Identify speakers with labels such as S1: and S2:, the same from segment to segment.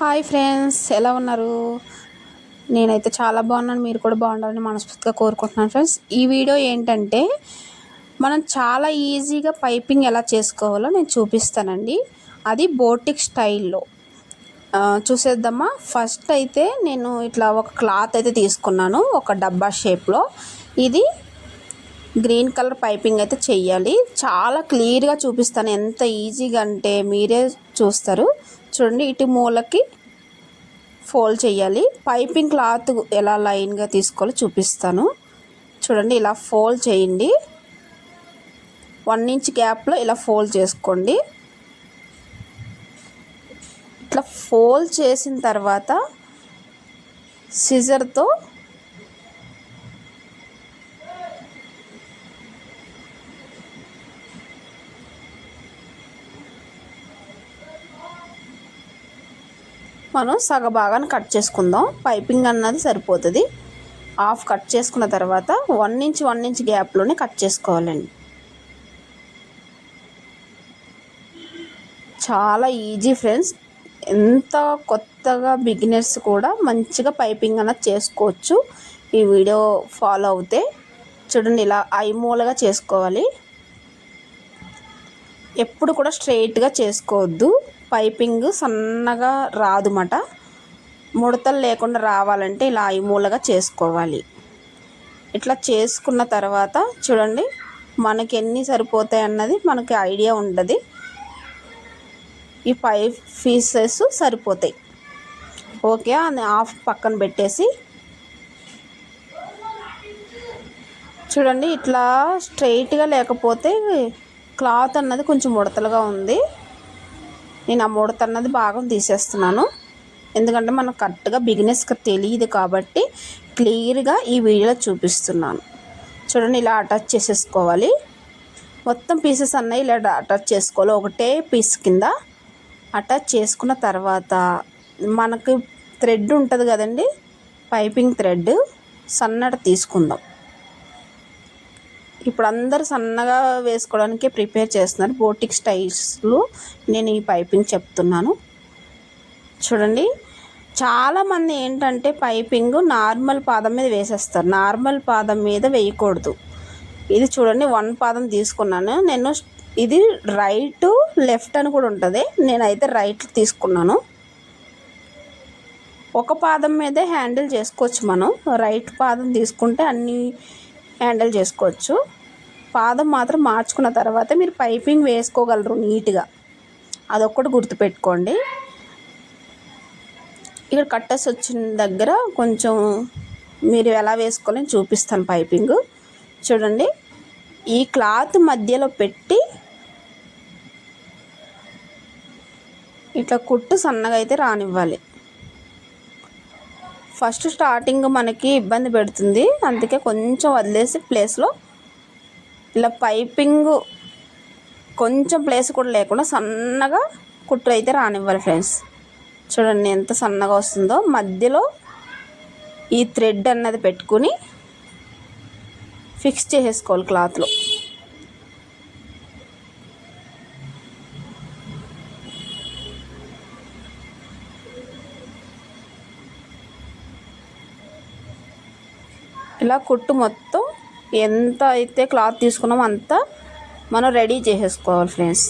S1: Hi friends ఎలా ఉన్నారు? నేనైతే చాలా బాగున్నాను మీరు కూడా బాగుండాలని మనస్ఫూర్తిగా కోరుకుంటున్నాను ఫ్రెండ్స్. ఈ వీడియో ఏంటంటే మనం చాలా ఈజీగా పైపింగ్ ఎలా చేసుకోవాలో నేను చూపిస్తానండి. అది బోటిక్ స్టైల్లో. చూసేద్దామా? ఫస్ట్ అయితే నేను ఇట్లా ఒక క్లాత్ అయితే తీసుకున్నాను ఒక డబ్బా షేప్లో. ఇది గ్రీన్ కలర్ పైపింగ్ అయితే చెయ్యాలి. చాలా క్లియర్గా చూపిస్తాను ఎంత ఈజీగా అంటే మీరే చూస్తారు. చూడండి ఇటు మూలకి ఫోల్డ్ చేయాలి పైపింగ్ క్లాత్ ఎలా లైన్గా తీసుకోవాలో చూపిస్తాను. చూడండి ఇలా ఫోల్డ్ చేయండి. వన్ ఇంచ్ గ్యాప్లో ఇలా ఫోల్డ్ చేసుకోండి. ఇట్లా ఫోల్డ్ చేసిన తర్వాత సిజర్తో మనం సగ భాగాన్ని కట్ చేసుకుందాం. పైపింగ్ అన్నది సరిపోతుంది. హాఫ్ కట్ చేసుకున్న తర్వాత వన్ ఇంచ్ వన్ ఇంచ్ గ్యాప్లోనే కట్ చేసుకోవాలండి. చాలా ఈజీ ఫ్రెండ్స్. ఎంత కొత్తగా బిగినర్స్ కూడా మంచిగా పైపింగ్ అన్నది చేసుకోవచ్చు. ఈ వీడియో ఫాలో అవుతే చూడండి ఇలా ఐమూలగా చేసుకోవాలి. ఎప్పుడు కూడా స్ట్రైట్గా చేసుకోవద్దు. పైపింగ్ సన్నగా రాదుమాట. ముడతలు లేకుండా రావాలంటే ఇలా ఐమూలగా చేసుకోవాలి. ఇట్లా చేసుకున్న తర్వాత చూడండి మనకి ఎన్ని సరిపోతాయి అన్నది మనకి ఐడియా ఉండదు. ఈ ఫైవ్ పీసెస్ సరిపోతాయి. ఓకే అది హాఫ్ పక్కన పెట్టేసి. చూడండి ఇట్లా స్ట్రైట్గా లేకపోతే క్లాత్ అన్నది కొంచెం ముడతలుగా ఉంది. నేను ఆ ముడత అన్నది భాగం తీసేస్తున్నాను. ఎందుకంటే మనకు కరెక్ట్గా బిగినెస్గా తెలియదు కాబట్టి క్లియర్గా ఈ వీడియోలో చూపిస్తున్నాను. చూడండి ఇలా అటాచ్ చేసేసుకోవాలి. మొత్తం పీసెస్ అన్నీ ఇలా అటాచ్ చేసుకోవాలి. ఒకటే పీస్ కింద అటాచ్ చేసుకున్న తర్వాత మనకి థ్రెడ్ ఉంటుంది కదండి? Piping thread. సన్నటి తీసుకుందాం. ఇప్పుడు అందరు సన్నగా వేసుకోవడానికి ప్రిపేర్ చేస్తున్నారు బోటిక్ స్టైల్స్లో. నేను ఈ పైపింగ్ చెప్తున్నాను. చూడండి. చాలామంది ఏంటంటే పైపింగ్ నార్మల్ పాదం మీద వేసేస్తారు. నార్మల్ పాదం మీద వేయకూడదు. ఇది చూడండి వన్ పాదం తీసుకున్నాను. నేను ఇది రైట్ లెఫ్ట్ అని కూడా ఉంటుంది. నేనైతే రైట్ తీసుకున్నాను. ఒక పాదం మీదే హ్యాండిల్ చేసుకోవచ్చు మనం. రైట్ పాదం తీసుకుంటే అన్నీ హ్యాండిల్ చేసుకోవచ్చు. పాదం మాత్రం మార్చుకున్న తర్వాత మీరు పైపింగ్ వేసుకోగలరు నీట్గా. అదొక్కటి గుర్తుపెట్టుకోండి. ఇక్కడ కట్టెస్ వచ్చిన దగ్గర కొంచెం మీరు ఎలా వేసుకోవాలని చూపిస్తాను పైపింగ్. చూడండి. ఈ క్లాత్ మధ్యలో పెట్టి ఇట్లా కుట్టు సన్నగా అయితే రానివ్వాలి. ఫస్ట్ స్టార్టింగ్ మనకి ఇబ్బంది పెడుతుంది. అందుకే కొంచెం వదిలేసి ప్లేస్లో ఇలా పైపింగ్ కొంచెం ప్లేస్ కూడా లేకుండా సన్నగా కుట్టు అయితే రానివ్వాలి ఫ్రెండ్స్ చూడండి ఎంత సన్నగా వస్తుందో. మధ్యలో ఈ థ్రెడ్ అన్నది పెట్టుకుని ఫిక్స్ చేసేసుకోవాలి క్లాత్లో ఇలా కుట్టు మొత్తం ఎంత అయితే క్లాత్ తీసుకున్నామో అంత మనం రెడీ చేసేసుకోవాలి ఫ్రెండ్స్.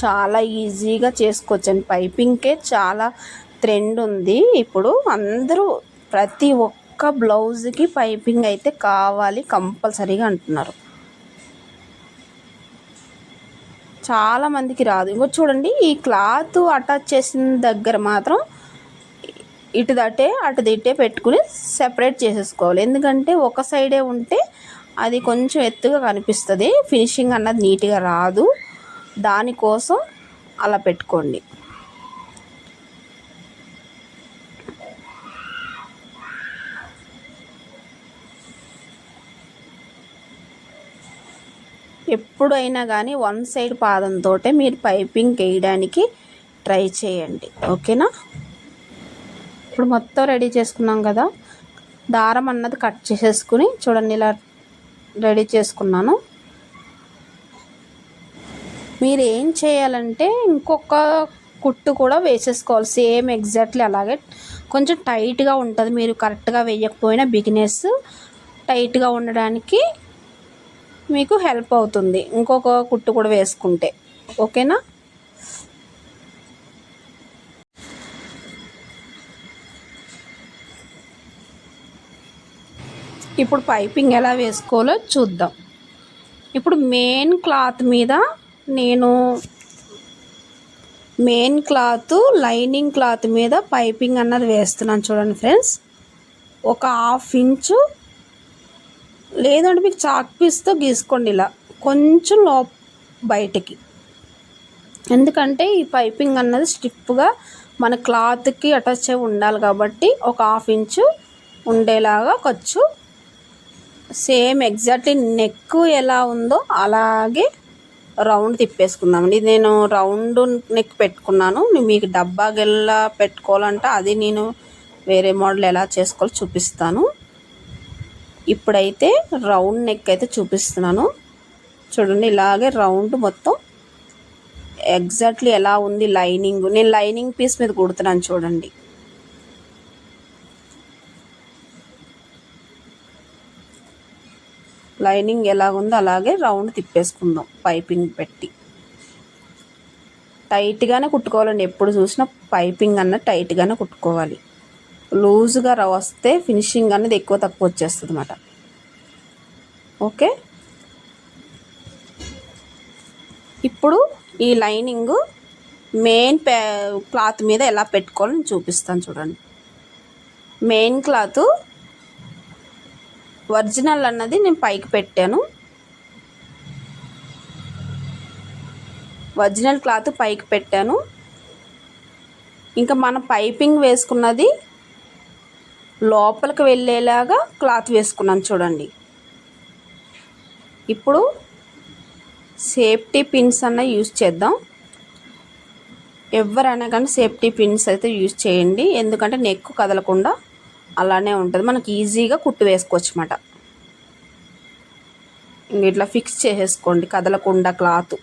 S1: చాలా ఈజీగా చేసుకోవచ్చండి పైపింగ్కే చాలా ట్రెండ్ ఉంది. ఇప్పుడు అందరూ ప్రతి ఒక్క బ్లౌజ్కి పైపింగ్ అయితే కావాలి కంపల్సరీగా అంటున్నారు. చాలా మందికి రాదు. ఇంకో చూడండి ఈ క్లాత్ అటాచ్ చేసిన దగ్గర మాత్రం ఇటు దట్టే అటు దిట్టే పెట్టుకుని సెపరేట్ చేసేసుకోవాలి. ఎందుకంటే ఒక సైడే ఉంటే అది కొంచెం ఎత్తుగా కనిపిస్తుంది. ఫినిషింగ్ అన్నది నీట్గా రాదు. దానికోసం అలా పెట్టుకోండి. ఎప్పుడైనా కానీ వన్ సైడ్ పాదంతో మీరు పైపింగ్ వేయడానికి ట్రై చేయండి. ఓకేనా? ఇప్పుడు మొత్తం రెడీ చేసుకున్నాం కదా. దారం అన్నది కట్ చేసేసుకుని చూడండి ఇలా రెడీ చేసుకున్నాను. మీరు ఏం చేయాలంటే ఇంకొక కుట్టు కూడా వేసేసుకోవాలి. సేమ్ ఎగ్జాక్ట్లీ అలాగే. కొంచెం టైట్గా ఉంటుంది. మీరు కరెక్ట్గా వేయకపోయినా బిగినెస్ టైట్గా ఉండడానికి మీకు హెల్ప్ అవుతుంది. ఇంకొక కుట్టు కూడా వేసుకుంటే. ఓకేనా? ఇప్పుడు పైపింగ్ ఎలా వేసుకోవాలో చూద్దాం. ఇప్పుడు మెయిన్ క్లాత్ మీద నేను మెయిన్ క్లాత్ లైనింగ్ క్లాత్ మీద పైపింగ్ అన్నది వేస్తున్నాను చూడండి ఫ్రెండ్స్ ఒక హాఫ్ ఇంచు లేదంటే మీకు చాక్ పీస్తో గీసుకోండి ఇలా. కొంచెం లో బయటికి. ఎందుకంటే ఈ పైపింగ్ అన్నది స్టిప్గా మన క్లాత్కి అటాచ్ అయి ఉండాలి కాబట్టి ఒక హాఫ్ ఇంచు ఉండేలాగా ఖర్చు సేమ్ ఎగ్జాక్ట్లీ నెక్ ఎలా ఉందో అలాగే రౌండ్ తిప్పేసుకుందామండి. ఇది నేను రౌండ్ నెక్ పెట్టుకున్నాను. మీకు డబ్బా గెల్లా పెట్టుకోవాలంటే అది నేను వేరే మోడల్ ఎలా చేసుకోవాలో చూపిస్తాను. ఇప్పుడైతే రౌండ్ నెక్ అయితే చూపిస్తున్నాను. చూడండి ఇలాగే రౌండ్ మొత్తం ఎగ్జాక్ట్లీ ఎలా ఉంది లైనింగ్. నేను లైనింగ్ పీస్ మీద కుడుతున్నాను చూడండి. లైనింగ్ ఎలా ఉందో అలాగే రౌండ్ తిప్పేసుకుందాం పైపింగ్ పెట్టి. టైట్గానే కుట్టుకోవాలండి. ఎప్పుడు చూసినా పైపింగ్ అన్న టైట్గానే కుట్టుకోవాలి. లూజ్గా వస్తే ఫినిషింగ్ అనేది ఎక్కువ తక్కువ వచ్చేస్తుంది అన్నమాట ఓకే? ఇప్పుడు ఈ లైనింగ్ మెయిన్ పే క్లాత్ మీద ఎలా పెట్టుకోవాలని చూపిస్తాను చూడండి. మెయిన్ క్లాత్ ఒరిజినల్ అన్నది నేను పైకి పెట్టాను. ఒరిజినల్ క్లాత్ పైకి పెట్టాను. ఇంకా మన పైపింగ్ వేసుకున్నది లోపలికి వెళ్ళేలాగా క్లాత్ వేసుకున్నాను చూడండి. ఇప్పుడు సేఫ్టీ పిన్స్ అన్న యూజ్ చేద్దాం. ఎవరైనా కానీ సేఫ్టీ పిన్స్ అయితే యూజ్ చేయండి. ఎందుకంటే నెక్ కదలకుండా అలానే ఉంటుంది. మనకి ఈజీగా కుట్టు వేసుకోవచ్చు అన్నమాట ఇంక ఇట్లా ఫిక్స్ చేసేసుకోండి. కదలకుండా క్లాత్.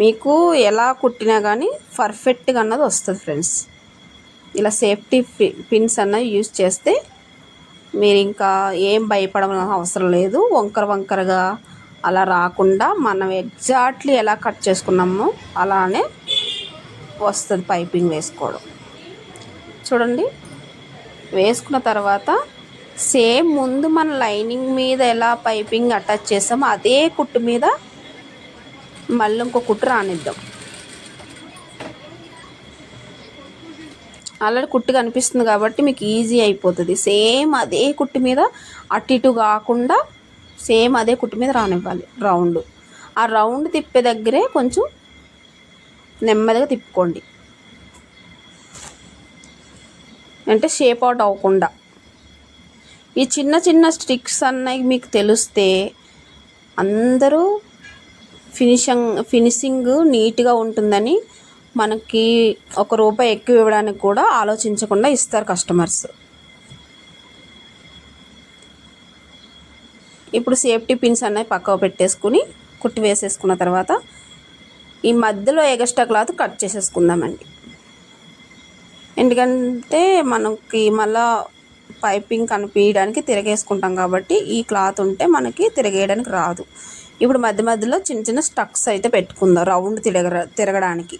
S1: మీకు ఎలా కుట్టినా కానీ పర్ఫెక్ట్గా అన్నది వస్తుంది ఫ్రెండ్స్. ఇలా సేఫ్టీ పిన్స్ అన్నవి యూజ్ చేస్తే మీరు ఇంకా ఏం భయపడవలసిన అవసరం లేదు. వంకర వంకరగా అలా రాకుండా మనం ఎగ్జాక్ట్లీ ఎలా కట్ చేసుకున్నామో అలానే వస్తుంది పైపింగ్ వేసుకోవడం. చూడండి. వేసుకున్న తర్వాత సేమ్ ముందు మన లైనింగ్ మీద ఎలా పైపింగ్ అటాచ్ చేసామో అదే కుట్టు మీద మళ్ళీ ఇంకో కుట్టు రానిద్దాం. ఆల్రెడీ కుట్టు కనిపిస్తుంది కాబట్టి మీకు ఈజీ అయిపోతుంది. సేమ్ అదే కుట్టు మీద అటు ఇటు కాకుండా సేమ్ అదే కుట్టు మీద రానివ్వాలి రౌండ్. ఆ రౌండ్ తిప్పే దగ్గరే కొంచెం నెమ్మదిగా తిప్పుకోండి. అంటే షేప్ అవుట్ అవ్వకుండా. ఈ చిన్న చిన్న స్టిక్స్ అన్నవి మీకు తెలిస్తే అందరూ ఫినిషింగ్ ఫినిషింగ్ నీట్గా ఉంటుందని మనకి ఒక రూపాయి ఎక్కువ ఇవ్వడానికి కూడా ఆలోచించకుండా ఇస్తారు కస్టమర్స్ ఇప్పుడు సేఫ్టీ పిన్స్ అన్నవి పక్కకు పెట్టేసుకుని కుట్టి వేసేసుకున్న తర్వాత ఈ మధ్యలో ఎగస్ట్రా క్లాత్ కట్ చేసేసుకుందామండి. ఎందుకంటే మనకి మళ్ళా పైపింగ్ కనిపించడానికి తిరగేసుకుంటాం కాబట్టి ఈ క్లాత్ ఉంటే మనకి తిరగేయడానికి రాదు. ఇప్పుడు మధ్య మధ్యలో చిన్న చిన్న స్టక్స్ అయితే పెట్టుకుందాం రౌండ్ తిరగ తిరగడానికి.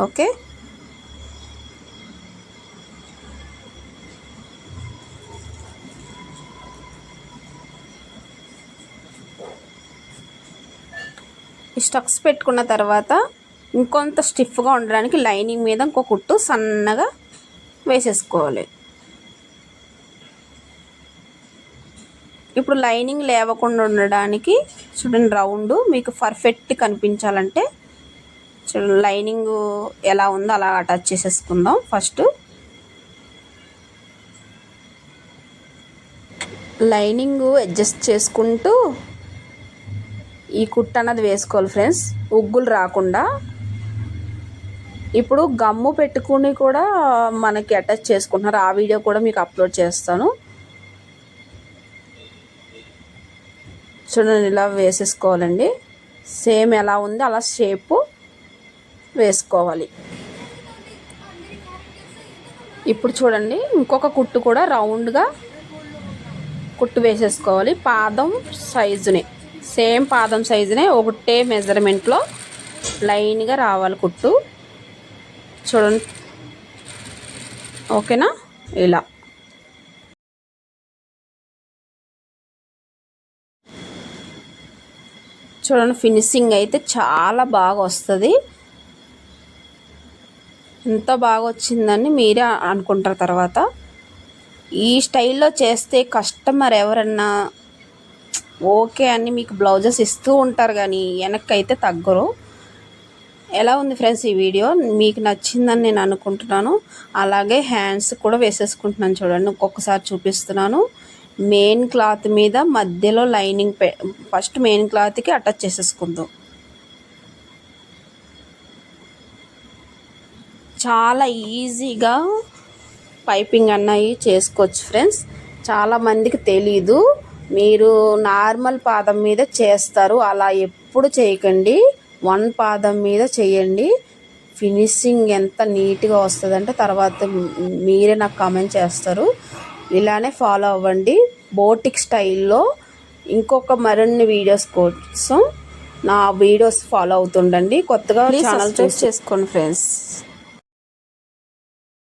S1: ఓకే? స్టక్స్ పెట్టుకున్న తర్వాత ఇంకొంత స్టిఫ్గా ఉండడానికి లైనింగ్ మీద ఇంకో కుట్టు సన్నగా వేసేసుకోవాలి. ఇప్పుడు లైనింగ్ లేవకుండా ఉండడానికి చూడండి రౌండ్ మీకు పర్ఫెక్ట్ కనిపించాలంటే చూడండి లైనింగ్ ఎలా ఉందో అలా అటాచ్ చేసేసుకుందాం. ఫస్ట్ లైనింగ్ అడ్జస్ట్ చేసుకుంటూ ఈ కుట్టు అన్నది వేసుకోవాలి ఫ్రెండ్స్ ఉగ్గులు రాకుండా. ఇప్పుడు గమ్ము పెట్టుకుని కూడా మనకి అటాచ్ చేసుకుంటున్నారు. ఆ వీడియో కూడా మీకు అప్లోడ్ చేస్తాను. చూడండి ఇలా వేసేసుకోవాలండి. సేమ్ ఎలా ఉంది అలా షేపు వేసుకోవాలి. ఇప్పుడు చూడండి ఇంకొక కుట్టు కూడా రౌండ్గా కుట్టు వేసేసుకోవాలి. పాదం సైజుని సేమ్ పాదం సైజునే ఒకటే మెజర్మెంట్లో లైన్గా రావాలి కుట్టు. చూడండి. ఓకేనా? ఇలా. చూడండి ఫినిషింగ్ అయితే చాలా బాగా వస్తుంది. ఎంత బాగా వచ్చిందని మీరే అనుకుంటారు తర్వాత. ఈ స్టైల్లో చేస్తే కస్టమర్ ఎవరన్నా ఓకే అని మీకు బ్లౌజెస్ ఇస్తూ ఉంటారు కానీ వెనక్కి అయితే తగ్గరు. ఎలా ఉంది ఫ్రెండ్స్ ఈ వీడియో? మీకు నచ్చిందని నేను అనుకుంటున్నాను. అలాగే హ్యాండ్స్ కూడా వేసేసుకుంటున్నాను చూడండి ఒక్కొక్కసారి చూపిస్తున్నాను. మెయిన్ క్లాత్ మీద మధ్యలో లైనింగ్ పె ఫస్ట్ మెయిన్ క్లాత్కి అటాచ్ చేసేసుకుందాం. చాలా ఈజీగా పైపింగ్ అన్నవి చేసుకోవచ్చు ఫ్రెండ్స్. చాలామందికి తెలీదు. మీరు నార్మల్ పాదం మీద చేస్తారు. అలా ఎప్పుడు చేయకండి. వన్ పాదం మీద చేయండి. ఫినిషింగ్ ఎంత నీట్గా వస్తుందంటే తర్వాత మీరే నాకు కామెంట్ చేస్తారు. ఇలానే ఫాలో అవ్వండి. బోటిక్ స్టైల్లో ఇంకొక మరిన్ని వీడియోస్ కోసం నా వీడియోస్ ఫాలో అవుతుండండి. కొత్తగా ఛానల్ చూస్ చేసుకోండి ఫ్రెండ్స్